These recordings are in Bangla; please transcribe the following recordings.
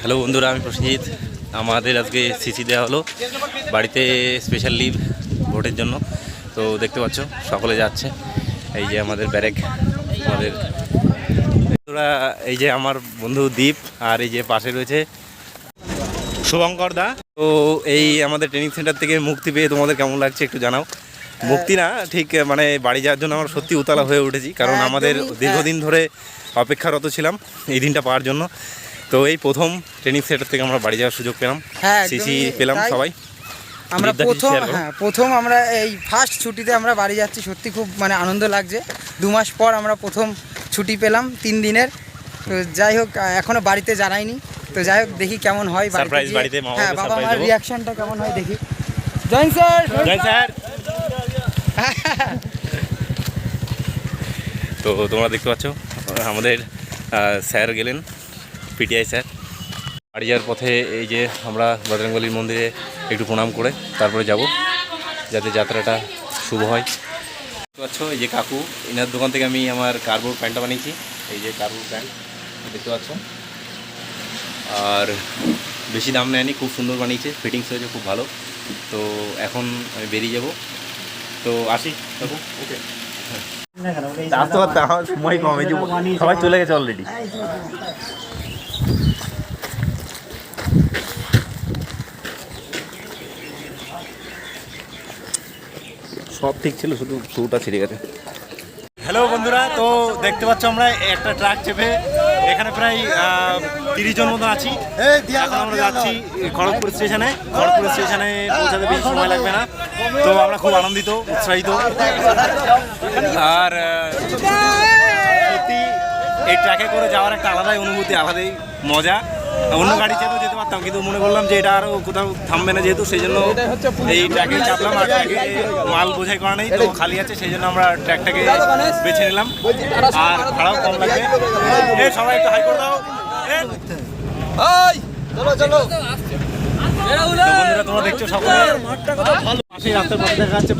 হ্যালো বন্ধুরা আমি প্রসেনজিৎ আমাদের আজকে সিসি দেওয়া হলো। বাড়িতে স্পেশাল লিভ ভোটের জন্য। তো দেখতে পাচ্ছ সকলে যাচ্ছে। এই যে আমাদের ব্যারেক আমাদের বন্ধুরা এই যে আমার বন্ধু দীপ আর এই যে পাশে রয়েছে শুভঙ্কর দা। তো এই আমাদের ট্রেনিং সেন্টার থেকে মুক্তি পেয়ে তোমাদের কেমন লাগছে একটু জানাও। মুক্তি না ঠিক মানে বাড়ি যাওয়ার জন্য আমরা সত্যি উতলা হয়ে উঠেছি। কারণ আমাদের দীর্ঘদিন ধরে অপেক্ষারত ছিলাম এই দিনটা পাওয়ার জন্য। তো এই প্রথম ট্রেনিং সেন্টার থেকে আমরা বাড়ি যাওয়ার সুযোগ পেলাম। হ্যাঁ, সিসি পেলাম সবাই। আমরা প্রথম হ্যাঁ প্রথম আমরা এই ফার্স্ট ছুটিতে আমরা বাড়ি যাচ্ছি সত্যি খুব মানে আনন্দ লাগছে। দু মাস পর আমরা প্রথম ছুটি পেলাম তিন দিনের। তো যাই হোক এখনও বাড়িতে জানাইনি। তো যাই হোক দেখি কেমন হয় বাড়িতে বাড়িতে হ্যাঁ বাবা মার রিয়াকশনটা কেমন হয় দেখি। জয়েন স্যার জয় স্যার তো তোমরা দেখতে পাচ্ছ আমাদের স্যার গেলেন। PTI sir. বাড়ি যাওয়ার পথে এই যে আমরা বজরঙ্গলির মন্দিরে একটু প্রণাম করে তারপরে যাব যাতে যাত্রাটা শুভ হয়। দেখতে পাচ্ছ এই যে কাকু এনার দোকান থেকে আমি আমার কার্বোর্ড প্যান্টটা বানিয়েছি। এই যে কার্বোর্ড প্যান্ট দেখতে পাচ্ছ? আর বেশি দাম নেয়নি খুব সুন্দর বানিয়েছে ফিটিংস হয়েছে খুব ভালো। তো এখন আমি বেরিয়ে যাব। তো আসি কাকু। ওকে আসতে পারতে আমার সময় কমে সবাই চলে গেছে অলরেডি সব ঠিক ছিল শুধু শুটা ছিঁড়ে গেছে। হ্যালো বন্ধুরা তো দেখতে পাচ্ছ আমরা একটা ট্রাক চেপে এখানে প্রায় তিরিশ জন মতো আছি। এখন আমরা যাচ্ছি খড়গপুর স্টেশনে। খড়গপুর স্টেশনে পৌঁছাতে বেশি সময় লাগবে না। তো আমরা খুব আনন্দিত উৎসাহিত। আর সত্যি এই ট্র্যাকে করে যাওয়ার একটা আলাদাই অনুভূতি আলাদাই মজা। অন্য গাড়ি চেপেও যেতে পারতাম কিন্তু মনে করলাম যে এটা আরও কোথাও থামবে না যেহেতু সেই জন্য এই ট্র্যাকে চাপলাম আর ট্র্যাকে মাল বোঝাই করা নেই তো খালি আছে সেই জন্য আমরা ট্র্যাকটাকে বেছে নিলাম। আর ভাড়াও কম লাগবে। এ সবাই একটু হাই করে দাও। বন্ধুরা তোমরা দেখছ সকলে। পাশেই রাস্তার পাশে দেখা যাচ্ছে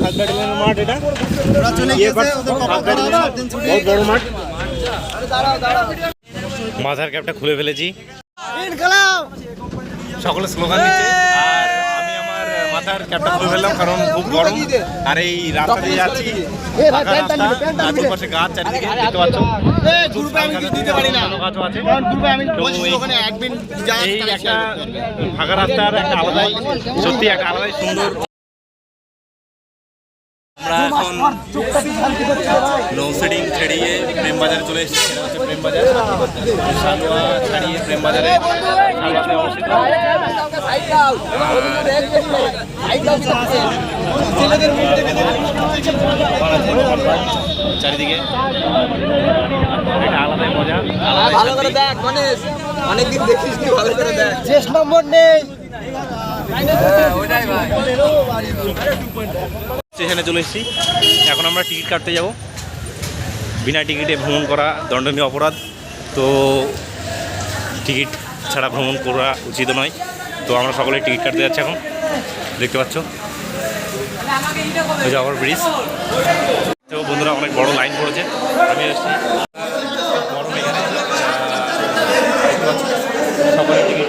মাঠ এটা। বড় মাঠ। মাথার ক্যাপটা খুলে ফেলেছি। সকলে স্লোগান দিচ্ছে। আর আমি আমার মাথার ক্যাপটা খুলে ফেললাম কারণ খুব গরম। আর এই রাস্তা দিয়ে যাচ্ছি দুপাশে গাছ চারিদিকে দেখতে পাচ্ছ? ফাঁকা রাস্তার একটা আলাদাই সত্যি একটা আলাদাই সুন্দর আমরা এখন নৌসেডিং ছাড়িয়ে প্রেম বাজারে চলে এসেছি। এটা হচ্ছে প্রেম বাজার সালোয়া ছাড়িয়ে প্রেম বাজারে অবস্থিত। চারিদিকে। আলাদাই মজা ভালো করে দেখ গণেশ। অনেকদিন দেখিস ভালো করে দেখ। শেষ নম্বর নেই। ওটাই ভাই। স্টেশনে চলে এসেছি। এখন আমরা টিকিট কাটতে যাব। বিনা টিকিটে ভ্রমণ করা দণ্ডনীয় অপরাধ। তো টিকিট ছাড়া ভ্রমণ করা উচিত নয়। তো আমরা সকলে টিকিট কাটতে যাচ্ছি এখন। দেখতে পাচ্ছ? ওই ব্রিজ তো বন্ধুরা, অনেক বড় লাইন পড়েছে। আমি এসেছি সকলে টিকিট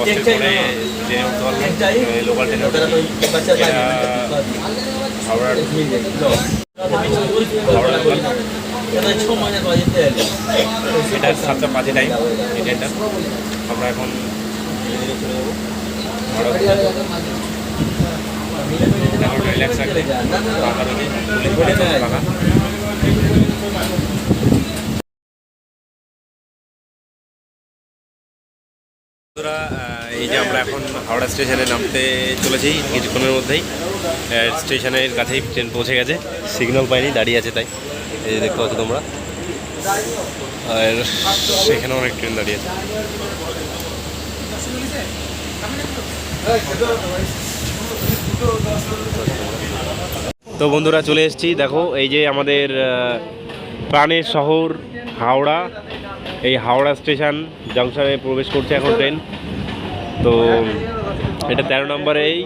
কষ্টের পরে ট্রেনে উঠতে পারলাম। লোকাল ট্রেনে উঠে এটা হাওড়ার হাওড়া এটা সাতটা পাঁচে টাইম এই ট্রেনটা আমরা এখন রিল্যাক্স রাখতে ফাঁকা রয়েছে ফাঁকা বন্ধুরা, এই যে আমরা এখন হাওড়া স্টেশনে নামতে চলেছি কিছুক্ষণের মধ্যেই। স্টেশনের কাছেই ট্রেন পৌঁছে গেছে। সিগন্যাল পাইনি দাঁড়িয়ে আছে তাই। এই দেখতে পাচ্ছ তোমরা। আর সেখানে অনেক ট্রেন দাঁড়িয়ে আছে। তো বন্ধুরা চলে এসেছি। দেখো এই যে আমাদের প্রাণের শহর হাওড়া। এই হাওড়া স্টেশন জংশনে প্রবেশ করছে এখন ট্রেন। তো এটা তেরো নম্বরেই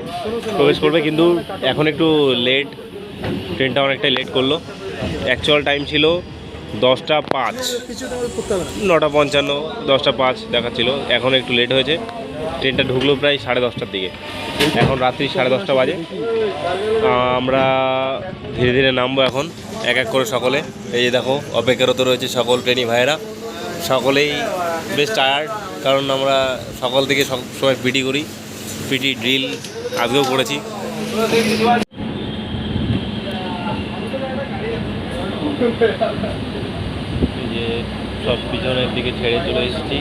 প্রবেশ করবে, কিন্তু এখন একটু লেট ট্রেনটা অনেকটাই লেট করল। অ্যাকচুয়াল টাইম ছিল দশটা পাঁচ, নটা পঞ্চান্ন, দশটা পাঁচ দেখাচ্ছিল। এখন একটু লেট হয়েছে। ট্রেনটা ঢুকলো প্রায় সাড়ে দশটার দিকে। এখন রাত্রি সাড়ে দশটা বাজে। আমরা ধীরে ধীরে নামবো এখন, এক এক করে সকলে। এই যে দেখো, অপেক্ষারত রয়েছে সকল ট্রেনি ভাইয়েরা। সকলেই বেশ টায়ার্ড কারণ আমরা সকাল থেকে সব সময় পিটি করি পিটি ড্রিল আগেও করেছি। এই যে সব পিছনের দিকে ছেড়ে চলে এসেছি।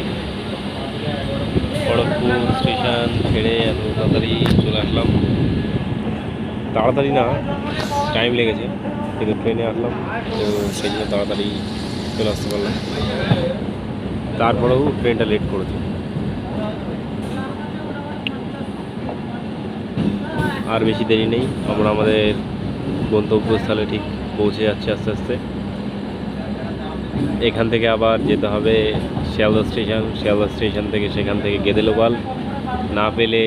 খড়গপুর স্টেশন ছেড়ে এত তাড়াতাড়ি চলে আসলাম। তাড়াতাড়ি না। টাইম লেগেছে কিন্তু ট্রেনে আসলাম তো সেই জন্য তাড়াতাড়ি চলে আসতে পারলাম। তারপরেও ট্রেনটা লেট করেছে। আর বেশি দেরি নেই আমরা আমাদের গন্তব্যস্থলে ঠিক পৌঁছে যাচ্ছি আস্তে আস্তে। এখান থেকে আবার যেতে হবে শিয়ালদা স্টেশন শিয়ালদা স্টেশন থেকে সেখান থেকে গেদে লোকাল না পেলে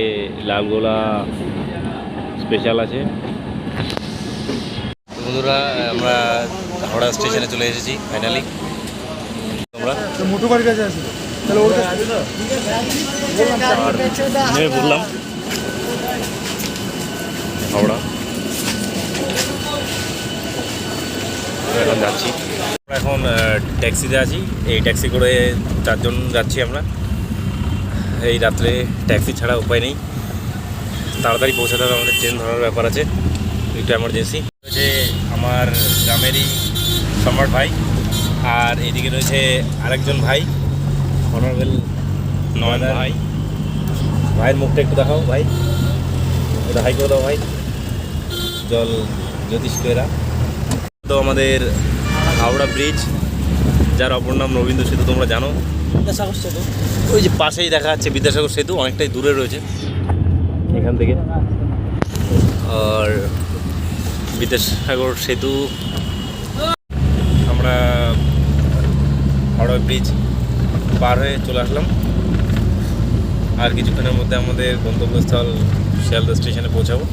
লালগোলা স্পেশাল আছে। বন্ধুরা, আমরা হাওড়া স্টেশনে চলে এসেছি ফাইনালি তোমরা? মোটু বাড়ির কাছে আছে তাহলে ওর নেমে পড়লাম হাওড়া। এখন যাচ্ছি। এখন ট্যাক্সিতে আছি। এই ট্যাক্সি করে চারজন যাচ্ছি আমরা। এই রাত্রে ট্যাক্সি ছাড়া উপায় নেই। তাড়াতাড়ি পৌঁছাতে হবে, আমাদের ট্রেন ধরার ব্যাপার আছে। একটু এমার্জেন্সি রয়েছে আমার গ্রামেরই সম্রাট ভাই আর এদিকে রয়েছে আরেকজন ভাই অনারেবল নয়ন ভাই। ভাইয়ের মুখটা একটু দেখাও ভাই। এটা হাই করে দাও ভাই। জল জ্যোতিষ কেরা তো আমাদের হাওড়া ব্রিজ যার অপর নাম রবীন্দ্র সেতু তোমরা জানো। বিদ্যাসাগর সেতু। ওই যে পাশেই দেখা যাচ্ছে বিদ্যাসাগর সেতু অনেকটাই দূরে রয়েছে। এখান থেকে। আর বিদ্যাসাগর সেতু আমরা হাওড়া ব্রিজ পার হয়ে চলে আসলাম। আর কিছুক্ষণের মধ্যে আমাদের গন্তব্যস্থল শিয়ালদা স্টেশনে পৌঁছাবো।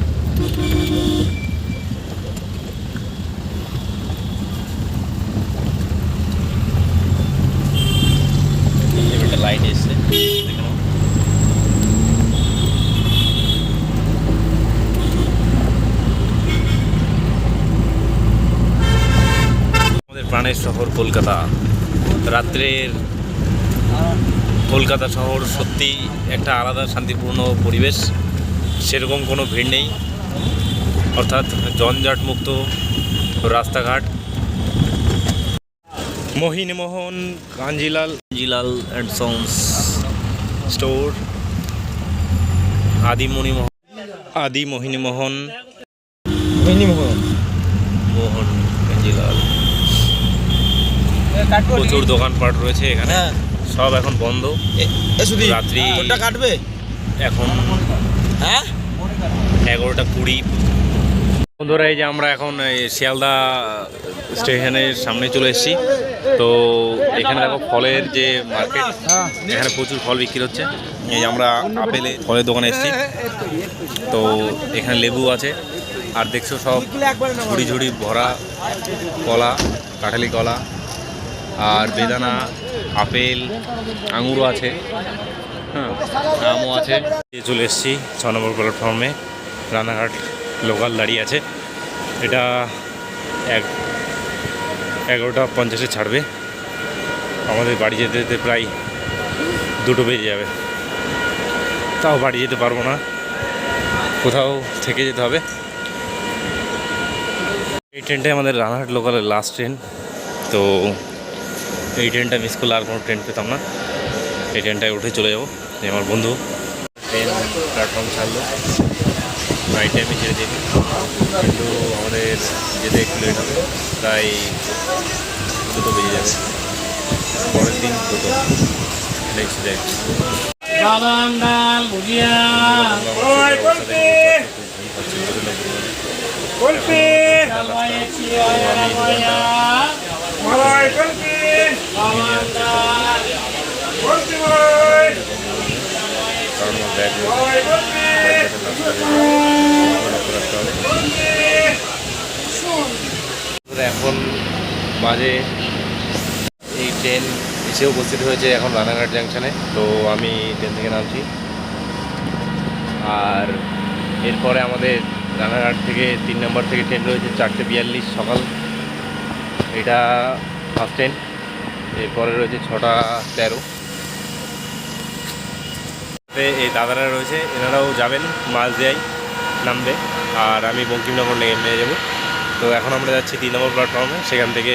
আমাদের প্রাণের শহর কলকাতা। রাত্রের কলকাতা শহর সত্যি একটা আলাদা শান্তিপূর্ণ পরিবেশ সেরকম কোনো ভিড় নেই। অর্থাৎ জঞ্জাট মুক্ত রাস্তাঘাট। Mohinimohan Kanjilal. Kanjilal and sons store. আদি মণিমোহন আদি মোহিনীমোহন। মিনিমম মোহন কাঞ্জিলাল। প্রচুর দোকানপাট রয়েছে এখানে। হ্যাঁ। সব এখন বন্ধ। রাত্রি কাটবে? এখন হ্যাঁ? এগারোটা কুড়ি। বন্ধুরা এই যে আমরা এখন এই শিয়ালদা স্টেশনের সামনে চলে এসেছি। তো এখানে দেখো ফলের যে মার্কেট এখানে প্রচুর ফল বিক্রি হচ্ছে। এই যে আমরা আপেলে ফলের দোকানে এসেছি। তো এখানে লেবু আছে। আর দেখছ সব ঝুড়ি ঝুড়ি ভরা কলা কাঁঠালি কলা। আর বেদানা, আপেল, আঙুরও আছে। হ্যাঁ আমও আছে। চলে এসেছি ছ নম্বর প্ল্যাটফর্মে। রানাঘাট লোকাল দাঁড়িয়ে আছে। এটা এক, এগারোটা পঞ্চাশে ছাড়বে। আমাদের বাড়ি যেতে যেতে প্রায় দুটো বেজে যাবে। তাও বাড়ি যেতে পারব না। কোথাও থেকে যেতে হবে। এই ট্রেনটাই আমাদের রানাঘাট লোকালের লাস্ট ট্রেন তো এই ট্রেনটা মিস করলে আর কোনো ট্রেন পেতাম না। এই ট্রেনটায় উঠে চলে যাব। আমার বন্ধু। ট্রেন প্ল্যাটফর্ম ছাড়লো। নাইট টাইমে ছেড়ে দেবে কিন্তু আমাদের যেতে একটু লেট হবে। প্রায় দুটো বেজে যাবে পরের দিন দুটো। নেক্সট ডে বাদাম ডাল ভুজিয়া ডালবাই চিয়া ডালবাইয়া বাদাম ডাল এখন বাজে এই ট্রেন এসে উপস্থিত হয়েছে এখন রানাঘাট জাংশনে তো আমি ট্রেন থেকে নামছি। আর এরপরে আমাদের রানাঘাট থেকে তিন নম্বর থেকে ট্রেন রয়েছে চারটে বিয়াল্লিশ সকাল। এটা ফার্স্ট ট্রেন এরপরে রয়েছে ছটা তেরো। এই দাদারা রয়েছে, এনারাও যাবেন মাঝদিয়ায় নামবে, আর আমি বঙ্কিমনগর নেমে যাব। তো এখন আমরা যাচ্ছি তিন নম্বর প্ল্যাটফর্মে সেখান থেকে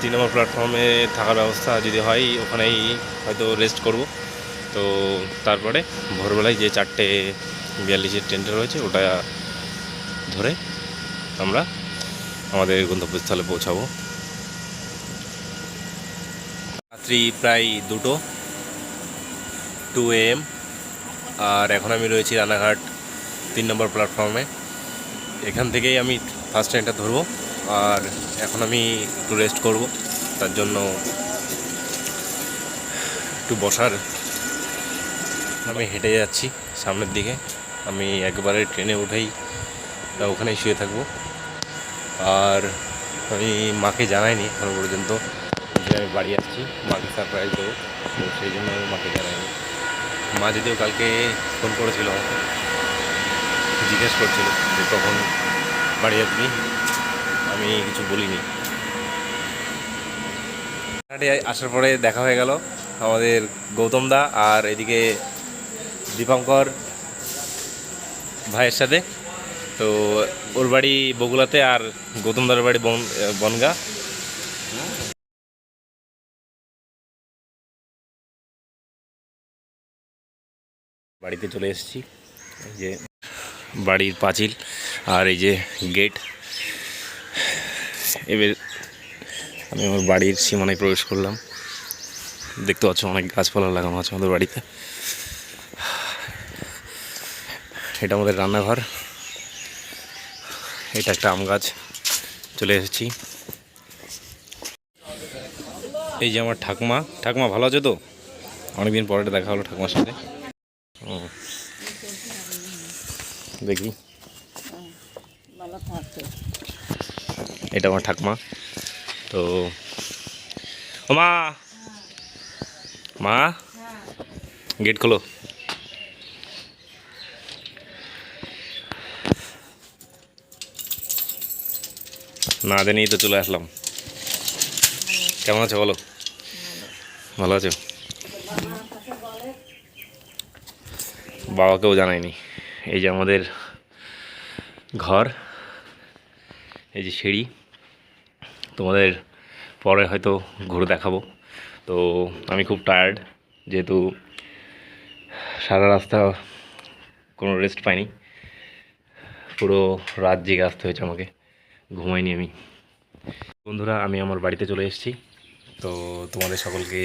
তিন নম্বর প্ল্যাটফর্মে থাকার ব্যবস্থা যদি হয়, ওখানেই হয়তো রেস্ট করব। তো তারপরে ভোরবেলায় যে চারটে বিয়াল্লিশের ট্রেনটা রয়েছে ওটা ধরে আমরা আমাদের গন্তব্যস্থলে পৌঁছাবো। রাত্রি প্রায় দুটো টু এম আর এখন আমি রয়েছি রানাঘাট তিন নম্বর প্ল্যাটফর্মে এখান থেকেই আমি ফার্স্ট ট্রেনটা ধরবো, আর এখন আমি একটু রেস্ট করব, তার জন্য একটু বসার। আমি হেঁটে যাচ্ছি সামনের দিকে, আমি একবারে ট্রেনে উঠেই ওখানেই শুয়ে থাকব। আর আমি মাকে জানাইনি এখনও পর্যন্ত আমি বাড়ি আসছি মাকে সারপ্রাইজ দেবো। তো সেই জন্য মাকে জানাইনি। মা যদিও কালকে ফোন করেছিল, জিজ্ঞেস করছিল যে কখন বাড়ি আসবি? আমি কিছু বলিনি। আসার পরে দেখা হয়ে গেল আমাদের গৌতম দা আর এদিকে দীপঙ্কর ভাইয়ের সাথে। তো ওর বাড়ি বগুলাতে আর গৌতম দার বাড়ি বন বনগা। বাড়িতে চলে এসেছি। এই যে বাড়ির পাঁচিল আর এই যে গেট। এবার আমি আমার বাড়ির সীমানায় প্রবেশ করলাম। দেখতে পাচ্ছ অনেক গাছপালা লাগানো আছে আমাদের বাড়িতে। এটা আমাদের রান্নাঘর। এটা একটা আম গাছ। চলে এসেছি। এই যে আমার ঠাকুমা। ঠাকুমা, ভালো আছে তো? অনেকদিন পরে দেখা হলো ঠাকুমার সাথে। দেখি। এটা আমার ঠাকুমা। তো মা। মা, গেট খোলো। না জানিয়ে তো চলে আসলাম। কেমন আছো বলো? ভালো আছো? বাবাকেও জানাইনি। এই যে আমাদের ঘর, এই যে সিঁড়ি, তোমাদের পরে হয়তো ঘুরে দেখাবো। তো আমি খুব টায়ার্ড যেহেতু সারা রাস্তা কোনো রেস্ট পাইনি। পুরো রাত জেগে আসতে হয়েছে আমাকে, ঘুমাইনি আমি। বন্ধুরা, আমি আমার বাড়িতে চলে এসেছি। তো তোমাদের সকলকে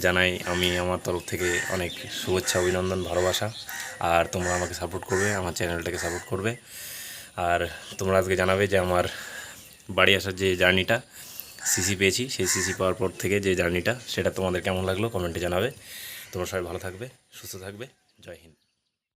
জানাই আমি আমার তরফ থেকে অনেক শুভেচ্ছা, অভিনন্দন, ভালোবাসা। আর তোমরা আমাকে সাপোর্ট করবে, আমার চ্যানেলটাকে সাপোর্ট করবে। আর তোমরা আজকে জানাবে যে আমার বাড়ি আসার যে জার্নিটা সিসি পেয়েছি। সেই সিসি পাওয়ার পর থেকে যে জার্নিটা, সেটা তোমাদের কেমন লাগল? কমেন্টে জানাবে। তোমরা সবাই ভালো থাকবে, সুস্থ থাকবে। জয় হিন্দ।